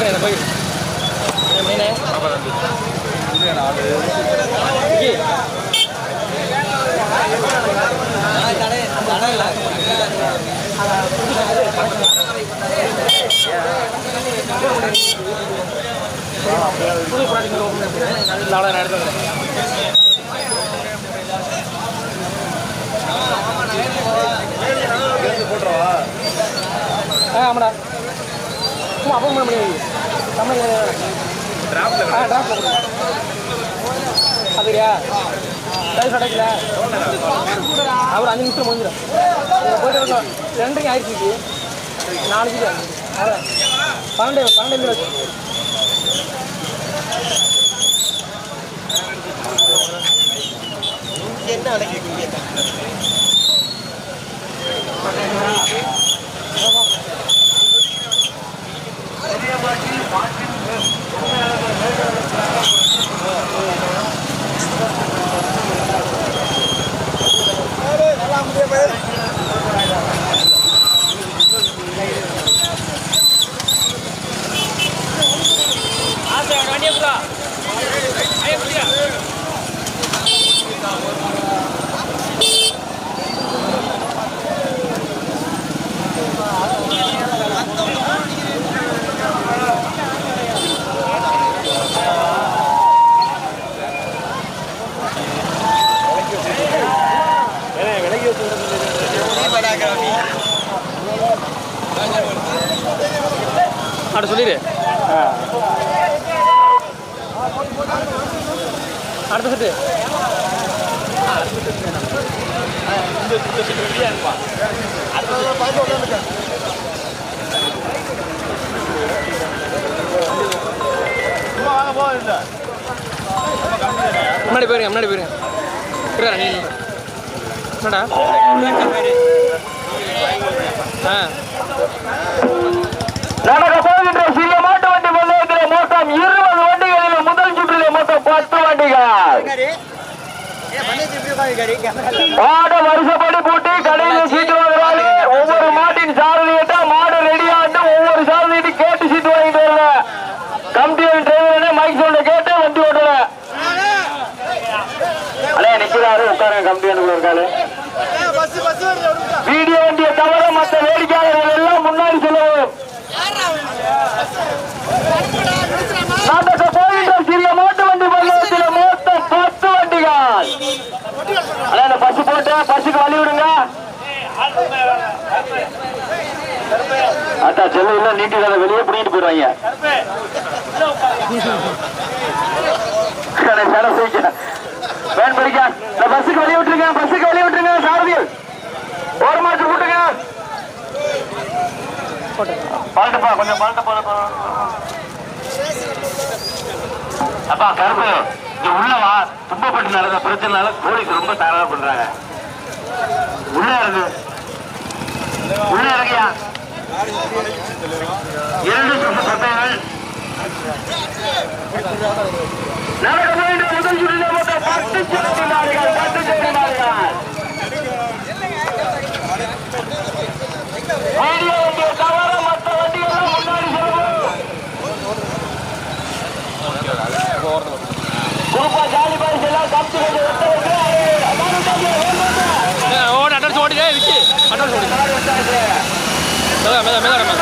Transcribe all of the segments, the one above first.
போகிறேன் என்ன போய். மீனே. புது ப்ராடக்ட் நாளை ஆமாடா. சும்மா அப்போ பண்ண முடியாது கம்பெனி ஆ டிராப்ல அப்படியா டைஸ் அடைக்கல அவர் அஞ்சு நிமிஷம் முடிஞ்சிடும் போயிட்டு ரெண்டையும் ஆயிடுச்சு நாளைக்கு அதான் பன்னெண்டு பன்னெண்டு வச்சு அட அடுத்த செட்டு முன்னாடி போயிருங்க முன்னாடி போயிருங்க. என்னடா? ஆ நடக்க போகின்ற சிறிய மாட்டு வண்டி பந்தயத்தில் மொத்தம் இருபது வண்டிகளில் முதல் சுற்றிலே மொத்தம் வண்டிகள் மாடு வருஷப்படி பூட்டி கடையில் சீட்டு வாங்குறாங்க ஒவ்வொரு மாட்டின் சாரதியிட்ட மாடு ரெடியாட்டு ஒவ்வொரு சாரதிட்டு கேட்டு சீட்டு வாங்கிட்டு வரல கமிட்டியின் டிரைவர் மைக் சொல்ல கேட்டு வண்டி ஓட்டல. அண்ணே நிக்கிறாரு உட்காருங்க கமிட்டி இருக்காரு வீடியோ வண்டியை தவிர மற்ற வேடிக்கையாளர்கள் எல்லாம் முன்னாடி செல்லவும் நாட்டக்க போகின்ற சிறிய மாட்டு வண்டி பந்தயத்தில் மொத்தம் பத்து வண்டிகள் அண்ணா இந்த பஸ் போட்டு பஸ்ஸுக்கு வழி விடுங்க அத்தா செல்ல இல்ல நீட்டி வேலை வெளியே பிடிக்கிட்டு போயிடுவாங்க. சட வேன் படிக்க. இந்த பஸ்ஸுக்கு வெளியே விட்டுருங்க பஸ்ஸுக்கு வெளியே விட்டுருங்க சாரதிகள் ஒரு மாசம் விட்டுங்க பழட்டப்பா கொஞ்சம் பழட்டப்பா அப்பா கருப்பு இங்க உள்ளவா துப்பப்பட்டு நடந்த பிரச்சனைனால போலீஸ் ரொம்ப தயாரா பண்றாங்க. உள்ள இருக்கு உள்ள இருக்கியா இரண்டு சொந்த நடக்க வேண்டும். முதல் சுற்றிலே மொத்தம் பத்து ஜோடி பத்து ஜோடி மாடுகள் வீடியோ வண்டியை தவிர மற்ற வண்டிகள் முன்னாடி செல்லும் குரூப்பா ஜாலி பாய்ஸ் எல்லாம் கமிட்டி கொஞ்சம் ஒத்த வைக்க ஓட அட்ரஸ் ஓடிதே விக்கி அட்ரஸ் ஓடி மேல மேல மேல மேல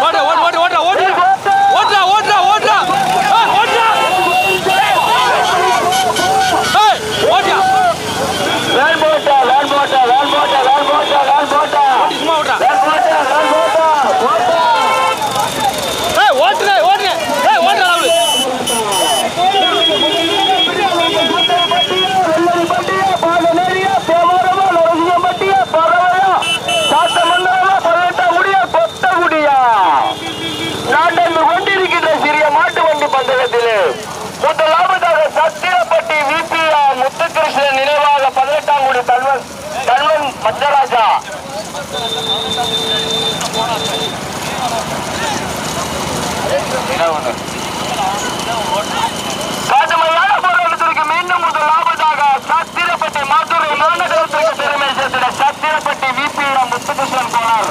ஓடு ஓடு ஓடு ஓடுறா ஓடுறா ஓடுறா ஓடுறா ஓடுறா ஏய், ஓடுறா ஏய், ஓடுறா வேன் போட்டா வேன் போட்டா வேன் போட்டா வேன் போட்டா வேன் போட்டா சும்மா ஓடுறா வேன் போட்டா வேன் போட்டா போட்டா ஏய் ஓடுறா ஓடுறா ஏய் ஓடுறா ராகுல் வெள்ளரி பட்டியா பாலநேரியா தேவாரமா நரசிங்கம் பட்டியா பரவயா சாத்தமங்கலமா பதினெட்டா முடியா கொத்தகுடியா நாட்டந்து கொண்டிருக்கின்ற சிறிய மாட்டு வண்டி பந்தயத்திலே. முதலாவதாக சத்திரப்பட்டி விபிஆ முத்துகிருஷ்ணன் நினைவாக பதினெட்டாம் குடி தன்வன் தன்வன் மச்சராஜா கடுமையான போராட்டத்திற்கு மீண்டும் முதலாவதாக சத்திரப்பட்டி மதுரை மாநகரத்திற்கு பெருமை சேர்த்திட சத்திரப்பட்டி விபிஆ முத்துகிருஷ்ணன் போனார்.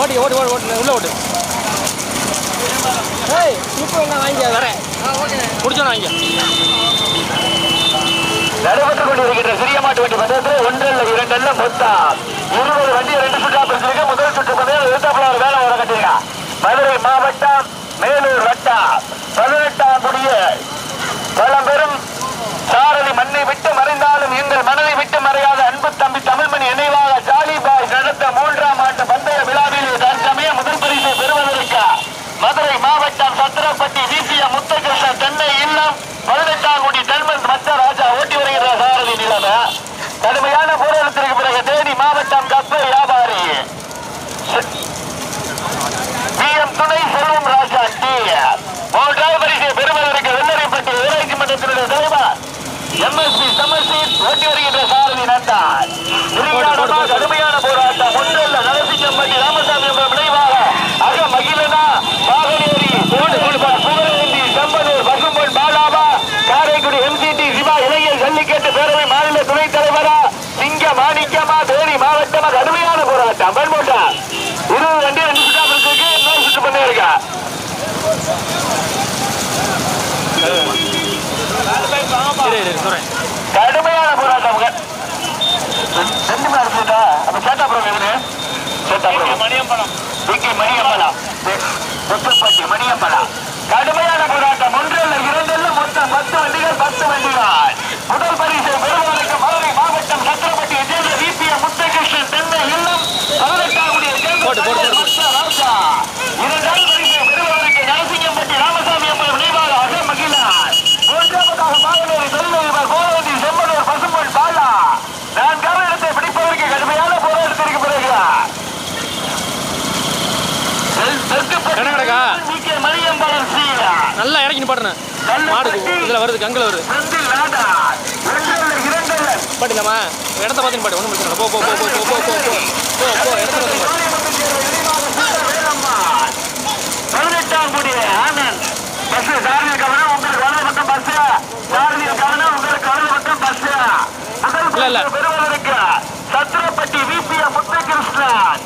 ஓடி ஓடி ஓடி ஓட்டு உள்ள ஓட்டு நடைபெற்றுக் கொண்டிருக்கின்ற சிறிய மாட்டு வண்டி பந்தயத்தில் ஒன்றல்ல இரண்டல்ல மொத்தம் இருபது வண்டி எதிர்த்தாப்புல வேலை உரம் கட்டிருக்கான் மதுரை மாவட்டம் மேலூர் வட்டம். பதினெட்டாம் மாவட்ட பேரவை மாநில துணை தலைவரா சிங்க மாணிக்கமா தேனி மாவட்டமா கடுமையான போராட்டம். பயன்போட்டா இருபது வண்டி ரெண்டு சுட்டா இன்னொரு சுட்டு பண்ணி இருக்கா? கடுமையான போராட்டம். ரெண்டு மணி நேரம் கேட்டா அப்ப கேட்டா அப்புறம் எவனு கேட்டா மணியம்பலம். மணியம்பலம். நிப்பாட்டுனேன் மாடு இதில் வருது கங்கில் வருது செந்தில் நாடா இடத்த பார்த்து பாட்டு ஒன்றும் பிரச்சனை இல்லை போ போ போ போ போ போ போ போ போ போ இடத்த பார்த்து பதினெட்டாம் குடி ஆனந்த் பஸ் சாரதியில் கவனம் உங்களுக்கு வலது பக்கம் பஸ் சாரதியில் கவனம் உங்களுக்கு வலது பக்கம் பஸ் முதல் இல்ல, சத்திரப்பட்டி விபிய முத்தகிருஷ்ணன்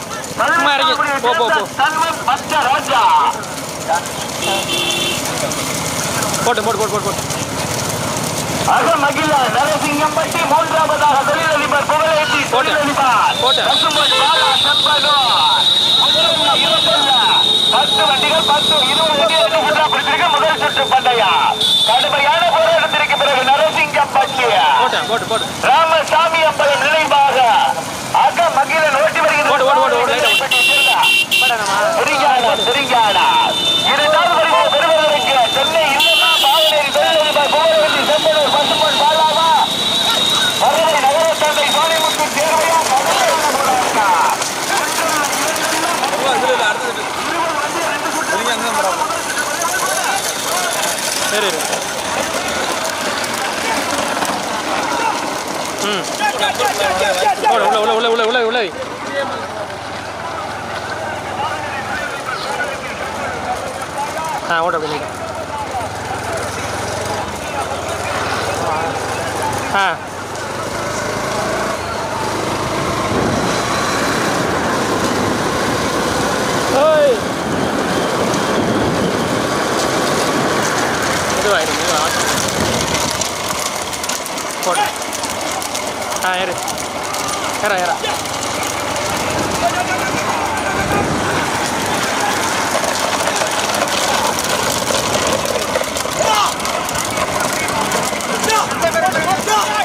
சும்மா இறங்கி. போ, போ, போ. ராஜா போட்டு போட்டு போட்டு போட்டு அக மகிழ நரசிங்கம்பட்டி மூன்றாவதாக தொழிலதிபர் போட்டு. தொழிலதிபர். பத்து வண்டிகள் பத்து இருபது வண்டிகள் சுற்றா பிடிச்சிருக்க முதல் சுற்று பந்தயம். கடுமையான போராட்டத்திற்கு பிறகு நரசிங்கம்பட்டி. ராமசாமி அம்பலம் நினைவாக அக மகிழன் ஓட்டி ஓடு, ஓட பண்ணிக்கலாம் ஆ. போட்டு ஆ இரு. ஏறா ஏறா.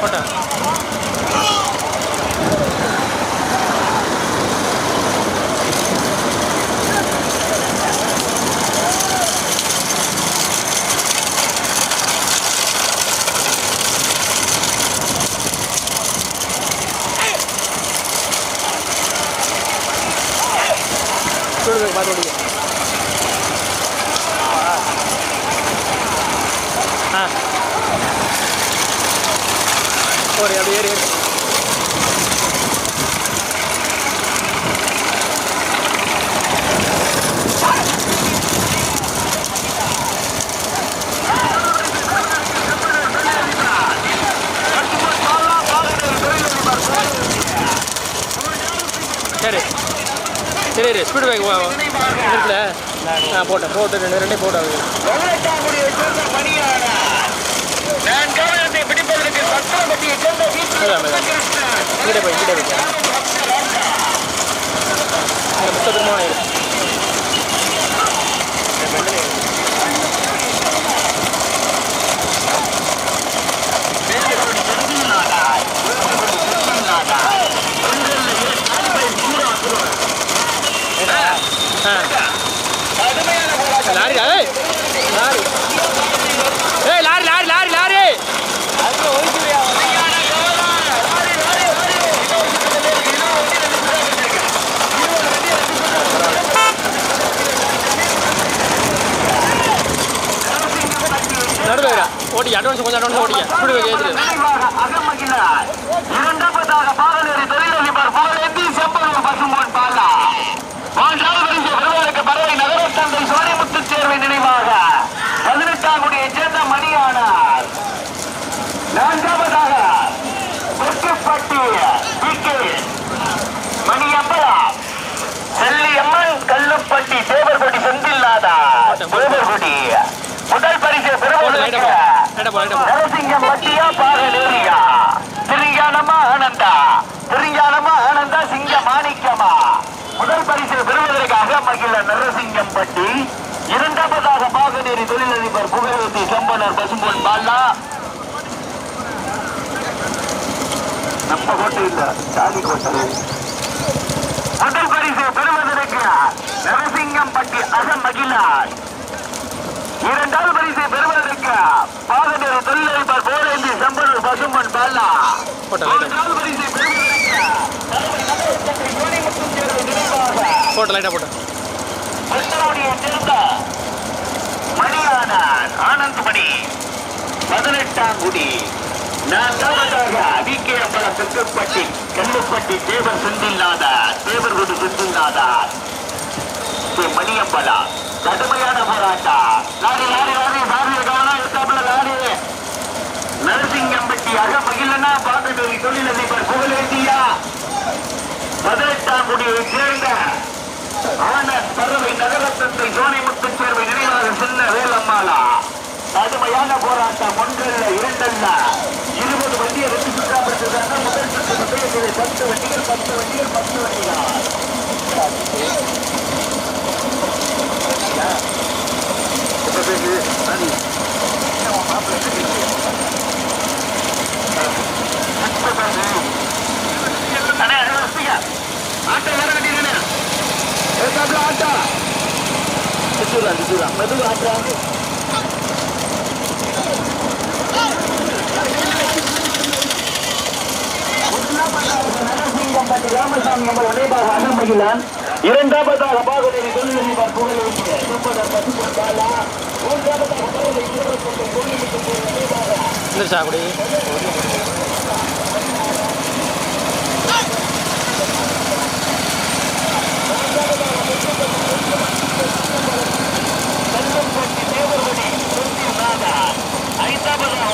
போட்டா பார்த்து ஒரு அப்படி ஏறி ஏறி. சரி. சரி ஸ்பீடு பேக் இருக்குல்ல ஆ போட்டேன். போட்டு ரெண்டு ரெண்டே போட்டு இங்கிட்ட போய் இங்கிட்ட போய் இந்த முத்த திருமணம் இருக்கு ஆ லாரி ஏய் லாரி ஏய் லாரி லாரி லாரி லாரி ஓட்டி அட்வான்ஸ் கொஞ்சம் அட்வான்ஸ் ஏற்றுரு நினைவாக அகமகிழார் இரண்டாவதாக பாகனேரி தொழிலதிபர் புகழேந்தி செம்பலூர் பசும்பொன் பாலா மூன்றாவது பரிசு பெறுவதற்கு பறவை நகர தந்தை சோனிமுத்து சேர்வை நினைவாக பதினெட்டாம் குடியை சேர்ந்த மணியானார். நான்காவதாக கொட்டுப்பட்டி பிகே மணியம்பலா செல்லியம்மன் கல்லுப்பட்டி தேவர்கொடி செந்தில்லாதா தேவர்கொடி முதல் பரிசு பெறுவதற்கு நரசிங்கம் மட்டியா பாகலேரியா திருஞானமா ஆனந்தா திருஞானமா ஆனந்தா சிங்க மாணிக்கமா. முதல் பரிசு பெறுவதற்காக மகிழ நரசிங்கம் பட்டி. இரண்டாவதாக பாகநேரி தொழிலதிபர் புகழ்வதி செம்பனர் பசும்பொன் பாலா. நம்ம கோட்டை இல்ல சாதி கோட்டை. முதல் பரிசு பெறுவதற்கு நரசிங்கம் பட்டி அகம் மகிழார் இரண்டாவது பரிசு பெறுவதற்கு பாகநேரி தொழிலதிபர் போலேந்தி செம்பலூர் பசும்பன் பாலா. போட்டா லைட்டா போட்ட. ஆனந்தமணி. பதினெட்டாம் குடி. வி கே அம்பலம் தெற்குப்பட்டி கல்லுப்பட்டி தேவர் செந்தில்லாத தேவர் குடி செந்தில்லாத மணியம்பலா கடுமையான போராட்டம். லாரி லாரி லாரி சாரியை காணா எடுத்தாப்புல நரசிங்கம்பட்டி அக மகிழனா பாகநேரி தொழிலதிபர் புகழேந்தியா பதினெட்டாம் குடியை சேர்ந்த ஆனந்த் பறவை நகரத்தத்தை சோனைமுத்து சேர்வை நினைவாக செல்ல வேலம்மாளா. கடுமையான போராட்டம் ஒன்றல்ல இரண்டல்ல. இருபது வண்டியை வெற்றி சுற்றா முதல் சுற்று பத்து வண்டிகள் பத்து வண்டிகள் பத்து வண்டிகள். ஏத்தாப்புல ஆட்டோ திட்டுறா திட்டுறா மெதுவா ஆட்டோ ராமசாமி நம்ம நினைவாக அனுமதிலான் இரண்டாவதாக சூப்பர் பசுபொன் பாலா மூன்றாவதாக பறவை இருபத்தொன்று தொழில்நுட்ப நினைவாக வந்துருச்சா அப்படி கல்லுப்பட்டி தேவர்கொடி செந்தில் நாதா ஐந்தாவதாக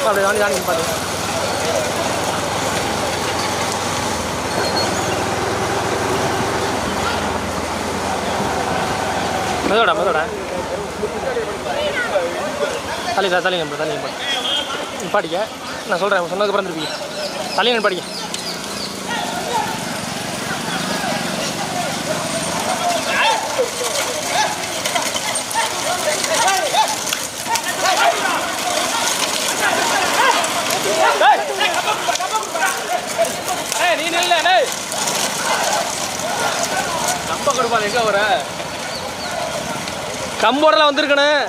அப்படி தாண்டி தாண்டி பாரு மெதோடா மெதோடா தள்ளி தள்ளி நம்ப தள்ளி நம்ப நிப்பாடிக்க நான் சொல்கிறேன் சொன்னதுக்கப்புறம் திருப்பி தள்ளி நிப்பாடிக்க நீ நில்ல கம்ப கொடுப்பான் எங்க வர கம்போடலாம் வந்திருக்கணும்.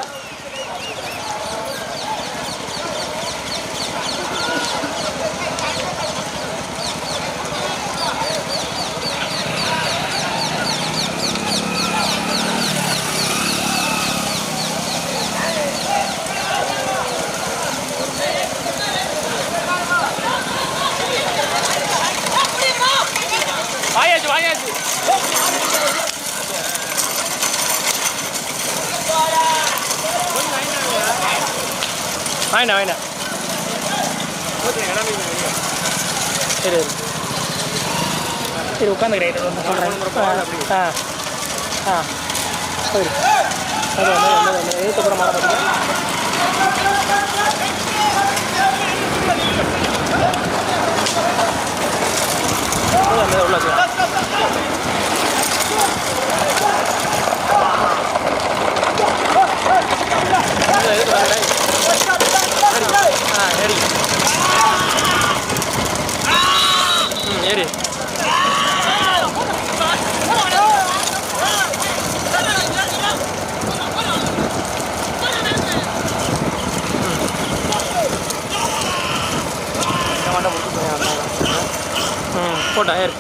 வாங்கினேன் வாங்கினேன் சரி சரி சரி உட்காந்துக்கிறேன் ஒன்று சொல்கிறேன் ஆ ஆ சரி அது வந்து வந்து வந்து எழுத்து கூட மாற பார்த்தீங்க அது உள்ள வச்சுக்கலாம் இங்க எதுக்கு வரேன்? ஆ ஏறி ம் ஏறி போட்டோம் ஏர்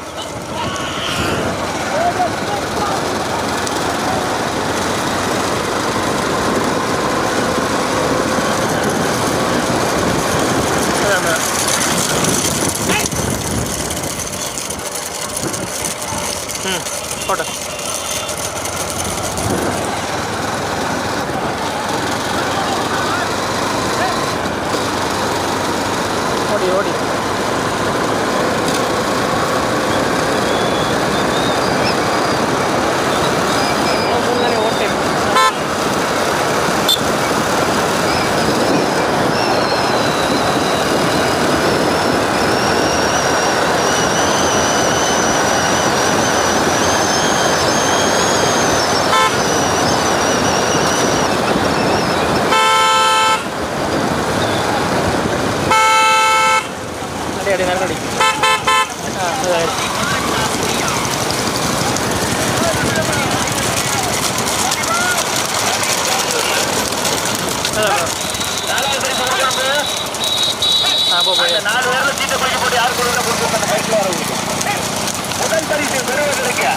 ஏறு அதான், அதான். ம் போட்டா ஓடி ஓடி மூணு ஓட்டு அடி அடி நேரம் அடி ஆ அதான் இருக்கு. அதான், அதான். ஆ போ போய் நாலு பேர்ல சீட்டை பிடிக்க போட்டு யார் கொடுக்க அந்த முதல் பரிசு பெறுவதற்கு.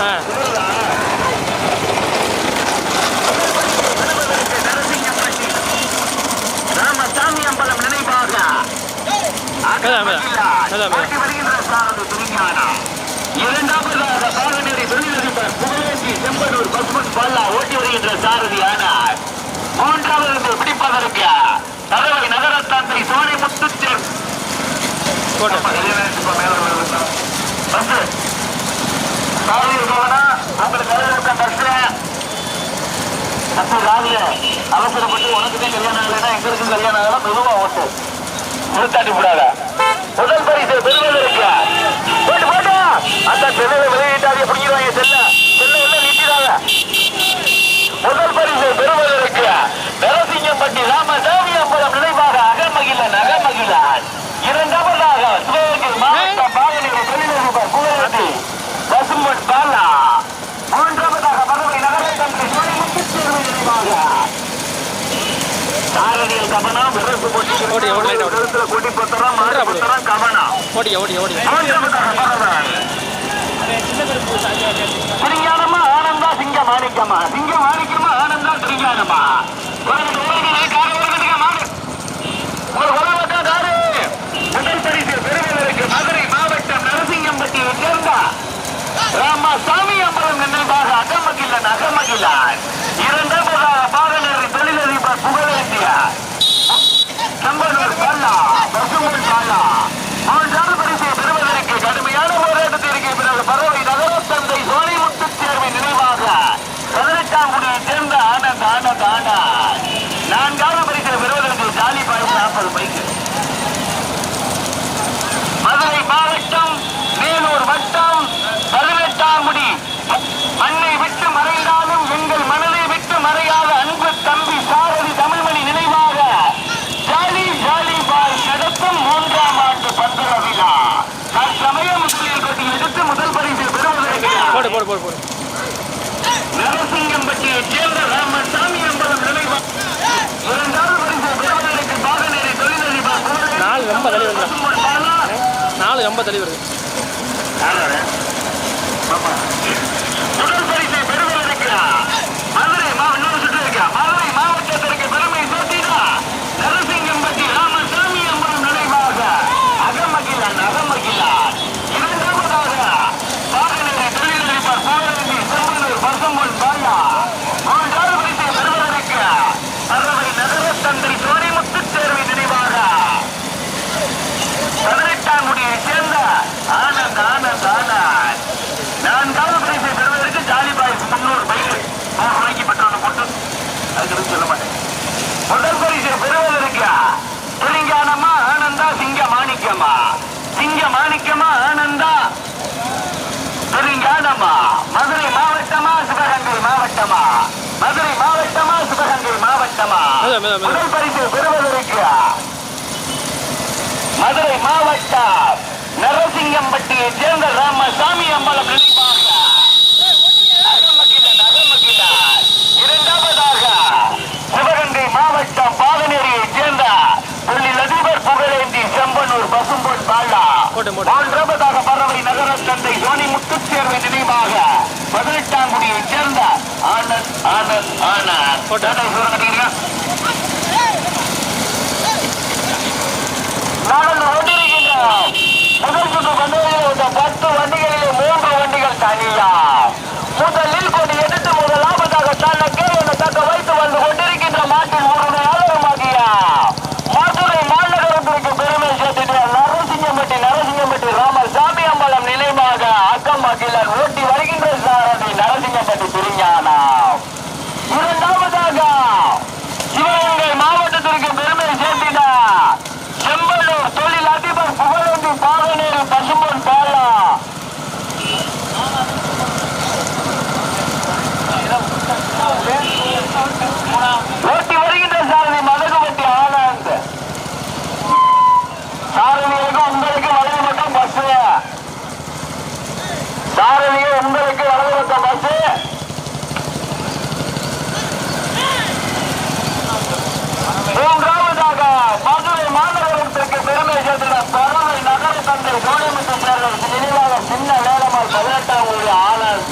ஆ. நரசிங்கப்பட்டி ராமசாமி அம்பலம் நினைவாக அதான், அதான். அதான், அதான். ஆட்டி வருகின்ற சாரதி துணிஞானா இரண்டாவதாக பாகநேரி தொழிலதிபர் புகழேந்தி செம்பனூர் பசுமன் பாலா ஓட்டி வருகின்ற சாரதி ஆனார். மூன்றாவது பிடிப்பதற்கு தரவை நகரத்தாந்தை சோனை முத்துச்சேர் போட்டேன் பஸ் சாரதி இருக்கவனா உங்களுக்கு கல்யாணம் பஸ்ல அவசரப்பட்டு உனக்கு தான் கல்யாணம் ஆகலைன்னா எங்களுக்கு கல்யாணம் ஆகலாம் மெதுவா ஓட்டு. நிறுத்தாட்டி விடாத முதல் பரிசு பெறுவதற்கு. போட்டு போட்டு. அந்த செல்ல விளையிட்டாதே பிடிக்கிறாங்க செல்ல. செல்ல உள்ள நீட்டிடாத. முதல் பரிசு பெறுவதற்கு நரசிங்கம்பட்டி ராமசாமி அம்பலம் நினைவாக அகமகிழன் அகமகிழன் இரண்டாவதாக சிவகங்கை மாவட்ட பாகநீர் தொழிலதிபர் புகழேந்தி பசும்பட் பாலா மூன்றாவதாக பறவை நகரத்தந்தை சுழிமுத்துச்சேர்வை நினைவாக கவனம் விரசு ஓடி, ஓடி, ஓடி. விரசுல கொட்டி ஓடி, ஓடி. பத்திரம் கவனம் ஓடி ஓடி ஓடி. திருஞானமா ஆனந்தா சிங்க மாணிக்கமா சிங்க மாணிக்கமா ஆனந்தா சேர்ந்த ராமசாமி அம்பலம் நினைவாக அகமகிலன் அகமகிலான் இரண்டாவதாக பாகநேரி தொழிலதிபர் புகழேந்திய செம்பனூர் பாலா பசுமன் பாலா மூன்றாவது பரிசை பெறுவதற்கு கடுமையான போராட்டத்திற்கு பிறகு பறவை நகர தந்தை சோழிமுத்து தேர்வை நினைவாக பதினெட்டாம் குடியை சேர்ந்த ஆனந்த் ஆனந்த் ஆனந்த் நான்காவது பரிசை பெறுவதற்கு ஜாலி பாய் நாற்பது பைக்கு மதுரை மாவட்டம் வேலூர் வட்டம் பதினெட்டாம் குடி மண்ணை விட்டு மறைந்தாலும் எங்கள் மனதை விட்டு மறையாத அன்பு தம்பி சாரதி தமிழ்மணி நினைவாக ஜாலி ஜாலி பாய் நடத்தும் மூன்றாம் ஆண்டு பந்தர விழா தற்சமயம் முதலில் கொட்டி எடுத்து முதல் பரிசு பெறுவதற்கு போடு போடு. சேர்ந்த ராமசாமி என்பதும் நாலு ரொம்ப பாலா. நாலு ரொம்ப தள்ளி வருது முதல் பரிசை பெறுவதற்கு மதுரை மா- இன்னொரு சுற்று இருக்கா? மதுரை மாவட்டத்திற்கு பெருமை சேர்த்தினா நரசிங்கம்பட்டி ராமசாமி அம்மன் நினைவாக அகமகிழான் அகமகிழான் இரண்டாவதாக பாகநேரி தொழிலதிபர் புகழேந்தி செம்பனூர் பசும்பொன் பாயா மூன்றாவது பரிசை பெறுவதற்கு மேல, மேல, மேல. முதல் பரிசு பெறுவதற்கு மதுரை மாவட்டம் நரசிங்கம்பட்டியைச் சேர்ந்த ராமசாமி அம்பலம் நினைவாக. இரண்டாவதாக சிவகங்கை மாவட்டம் பாகனேரியைச் சேர்ந்த தொழில் அதிபர் புகழேந்தி செம்பனூர் பசும்பொன் பாலா. மூன்றாவதாக தந்தை சோனி முத்துச்சேர்வை நினைவாக பதினெட்டாங்குடியைச் சேர்ந்த ஆனந்த் ஆனந்த் ஆனந்த்? நாங்கள் கொண்டிருக்கின்றோம் முதல் சுற்று இந்த பத்து வண்டிகளிலே மூன்று வண்டிகள் தனியா முதலில் கொண்டு எடுத்து முதலாவதாக தன்னுக்கே என தக்க வைத்து வந்து கொண்டிருக்கின்ற மாட்டின் உரிமையாளருமாகிய மதுரை மாநகரத்திற்கு பெருமை சேர்த்துட்டு நரசிங்கம்பட்டி நரசிங்கம்பட்டி ராமர் சாமி அம்பலம் நினைவாக அக்கம் மகிழன் ஓட்டி வருகின்ற சாரதி நரசிங்கம்பட்டி திருஞானா இரண்டாவதாக சிவகங்கை மாவட்டத்திற்கு பெருமை சேர்த்தினார் செம்பலூர் தொழில் அதிபர் புகழேந்தி பாகனேரி பசும்பொன் பாலா ஓட்டி வருகின்ற சாரதி மதகுபட்டி ஆனந்த் சாரதிகளுக்கு உங்களுக்கு வலது பக்கம் பஸ் சாரதிகள் உங்களுக்கு வலது பக்கம் பஸ் மூன்றாவதாக மதுரை மாநகரத்திற்கு பெருமை சேர்த்துள்ள பறவை நகர தந்தை கோணிமுத்து சேர்ந்த நினைவாக சின்ன வேலமால் பதினெட்டாம் ஊழி ஆனந்த்.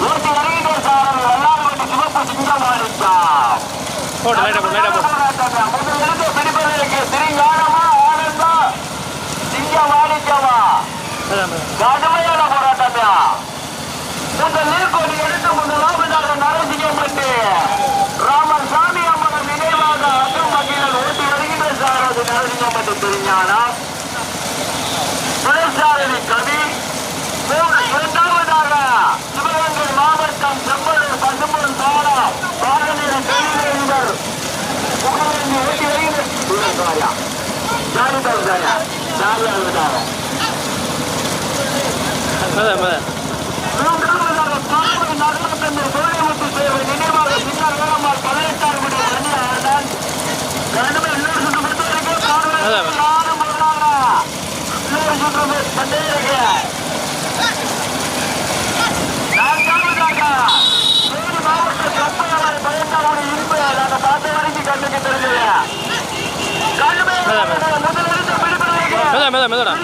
நூற்றி வருகின்ற சாரதி வல்லாரப்பட்டி சிவப்பு மேல. கடுமையான போராட்டம்யா முதல் நீர்கோடி எடுத்து முதலாவதாக நரசிங்கம்பட்டு ராமர் சாமி அம்மன் நினைவாக அகம் மகிழன் ஓட்டி வருகின்ற சாரதி நரசிங்கம்பட்டு திருஞானா துணைசாரதி கவி மூன்று இரண்டாவதாக சிவகங்கை மாவட்டம் செம்பலூர் பசும்பொன் பாலா பாகநீர் தொழிலதிபர் புகழேந்தி ஓட்டி வருகின்ற ஜாலிதான் சாயா ஜாலியாக இருந்தாங்க மேல, மேல. மூன்றாவதாக பாம்பு நகரத்தந்தை மேல, மேல, மேலடா.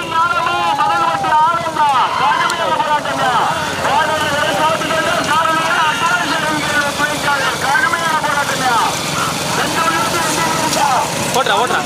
ஓட்டுறா ஓட்டுறா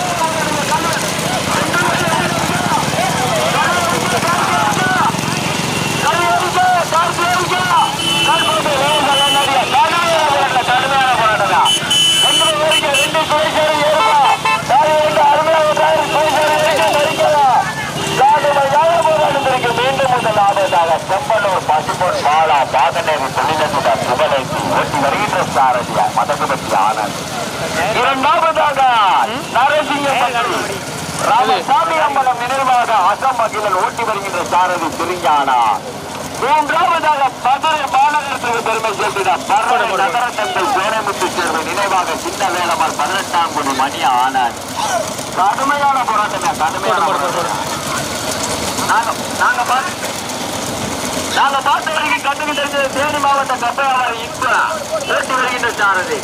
பசுபொன் மாலா பாதநேரி தொழிலதிபர் புகழேந்தி ஓட்டி வருகின்ற சாரதியா மதகுபத்தி ஆனந்த் இரண்டாவதாக நரசிங்கப்பட்டி ராமசாமி அம்பலம் நினைவாக அசம் மகிழன் ஓட்டி வருகின்ற சாரதி திருஞானா மூன்றாவதாக மதுரை மாநகரத்திற்கு பெருமை சேர்த்தினார் பரவ நகர தந்தை சோனமுத்து சேர்வை நினைவாக சின்ன வேலமார் பதினெட்டாம் குடி மணி ஆனார் கடுமையான போராட்டம் கடுமையான போராட்டம் நாங்க நாங்க பார்த்து நாங்க பார்த்த வரைக்கும் கண்ணுக்கு தெரிஞ்சது தேனி மாவட்ட கப்பையாளர் இன்பா ஓட்டி வருகின்ற சாரதி.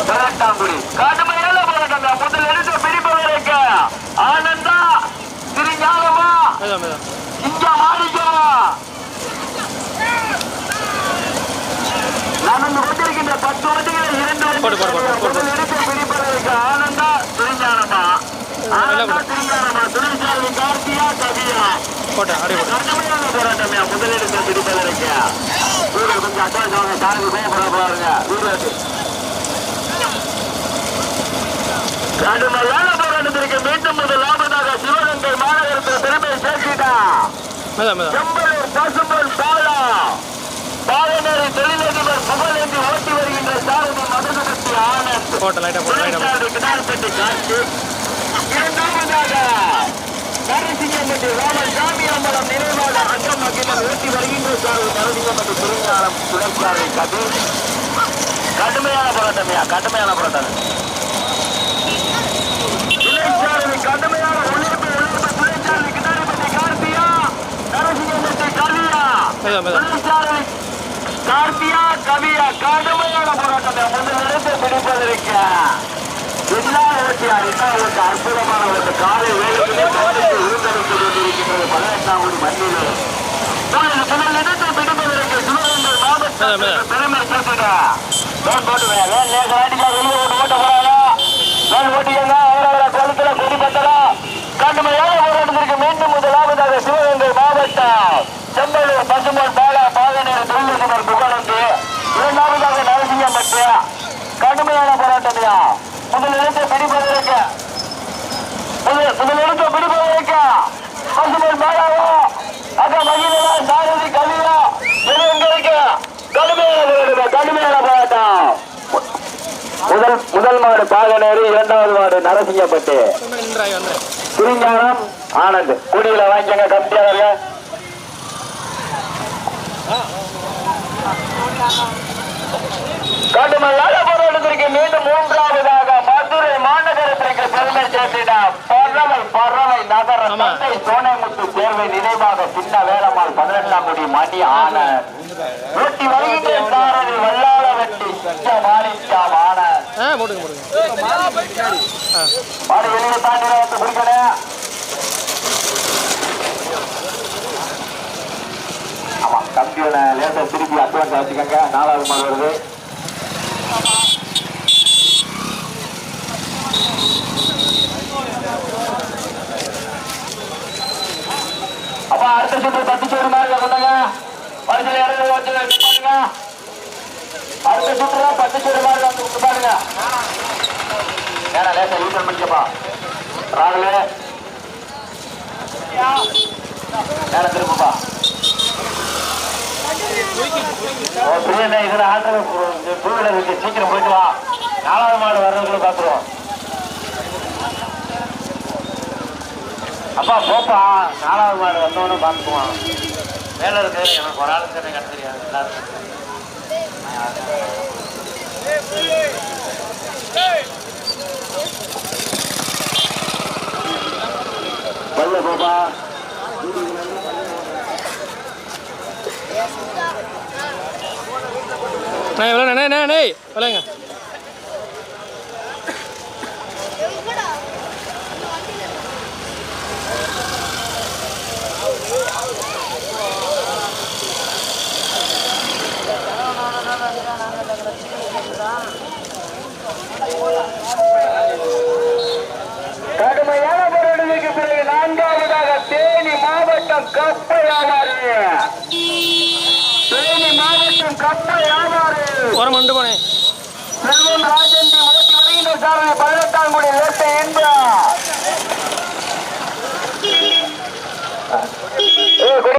பதினெட்டாங்குடி கடுமையான போராட்டம் முதல் எடுத்து பிடிப்பவருக்கு ஆனந்தா மேல, மேல. இங்க மாறிக்கவா நடந்து கொண்டிருக்கின்ற பத்து வண்டிகளை இரண்டு போடு. முதல் எடுத்து பிடிப்பதற்கு ஆனந்தா ஆனந்தா போடு. திருஞானமா துணைசாமி கார்த்தியா கவியா போட்டு அப்படியே போட்டு கடுமையான போராட்டமே முதலிடத்தை பிடிப்பதற்கு வீடு கொஞ்சம் அட்வான்ஸ் வாங்க சாருக்கு கோபப்பட பாருங்க வீடு கடுமையான போராட்டத்திற்கு மீண்டும் முதல் லாபத்தாக சிவகங்கை மாநகரத்தில் பெருமை சேர்த்திட்டா மேல மேல செம்பலூர் பசும்பொன் பாலா பாலநேரி தொழிலதிபர் புகழேந்தி ஓட்டி வருகின்ற சாரதி மதுகுபத்தி ஆனந்த் முன்னாக நரசிங்கம்பட்டி ராமன் சாமி கார்த்தியா. கவியா கடுமையான போராட்டம் முதல் இடத்தை பிடிப்பதற்கு எல்லா ஓட்டியார் என்ன ஒரு அற்புதமான ஒரு காலை வேலையிலே உருந்தடித்துக் கொண்டிருக்கின்றது. பதினெட்டாம் கோடி மண்ணிலே இப்பொழுது முதல் இடத்தை பிடிப்பதற்கு சிவகங்கை மாவட்ட மேல, மேல. பெருமை சேர்த்துட வேன் போட்டுவேன் வேன் லேச ஆட்டிக்கா வெளியே ஓட்டு ஓட்ட போறாங்க வேன் ஓட்டிக்கங்க அவரவர கொளுத்துல கொடி பத்தலாம் கடுமையான போராட்டத்திற்கு மீண்டும் முதலாவதாக சிவகங்கை மாவட்டம் செம்பலூர் பசுமன் பாலா பாகநேர தொழில்நுட்பர் புகழந்து இரண்டாவதாக நரசிங்கம்பட்டு கடுமையான போராட்டத்தையா முதல் இடத்தை பிடிப்பதற்கு முதல் முதல் இடத்தை பிடிப்பதற்கு பசுமன் பாலாவா அக்கா மகிழா சாரதி கவியா இது உங்களுக்கு கடுமையான போராட்டம் கடுமையான போராட்டம் முதல் மாடு பாகநேரி இரண்டாவது மாடு நரசிங்கப்பட்டு. திருஞானம் ஆனந்த். குடியில வாங்கிக்கங்க கமிட்டியாளர்கள் கடுமையான போராட்டத்திற்கு மீண்டும் மூன்றாவதாக மதுரை மாநகரத்திற்கு பெருமை சேர்த்தினார். பறவை நகர. தந்தை சோனைமுத்து தேர்வை நினைவாக சின்ன வேலம்மாள் பதினெட்டாம் கோடி மணி ஆனந்த் வெட்டி வைகின்ற சாரதி வல்லாள வெட்டி மாணிக்கம் ஆனந்த் ஆ போட்டுங்க போட்டுங்க ஆ மாடு வெளியே தாண்டி வந்து குடிக்கணும் ஆமா கம்பியோட லேசா திருப்பி அட்வான்ஸ் வச்சுக்கோங்க நாலாவது மாடு வருது. அப்பா அடுத்த பத்து சோறு மாதிரி கொண்டாங்க வரிசையில் இறந்து வச்சு நிப்பாட்டுங்க அடுத்த சுற்றுல பத்து சோறு மாதிரி வந்து நிப்பாட்டுங்க ஏன்னா லேசா யூஸ் பண்ணிக்கப்பா ராகுலே. நேரம் திருப்பப்பா. இதுல ஆட்டோ டூ வீலர் இருக்கு. சீக்கிரம் போயிட்டு வா. நாலாவது மாடு வர்றதுக்குள்ள பாத்துருவோம். அப்பா போப்பா. நாலாவது மாடு வந்தவொடனே பார்த்துக்குவான். மேலே இருக்கு எனக்கு ஒரு ஆளுக்கு எனக்கு கட்ட தெரியாது எல்லாருக்கும் பல்ல போப்பா. நான் எவ்வளோ நே நே நே விளையாங்க ஒரு மண்டு போனே செல்வன் ராஜேந்தி மூர்த்தி வருகின்ற சாரதி பதினெட்டாங்குடி லேட்டை என்பா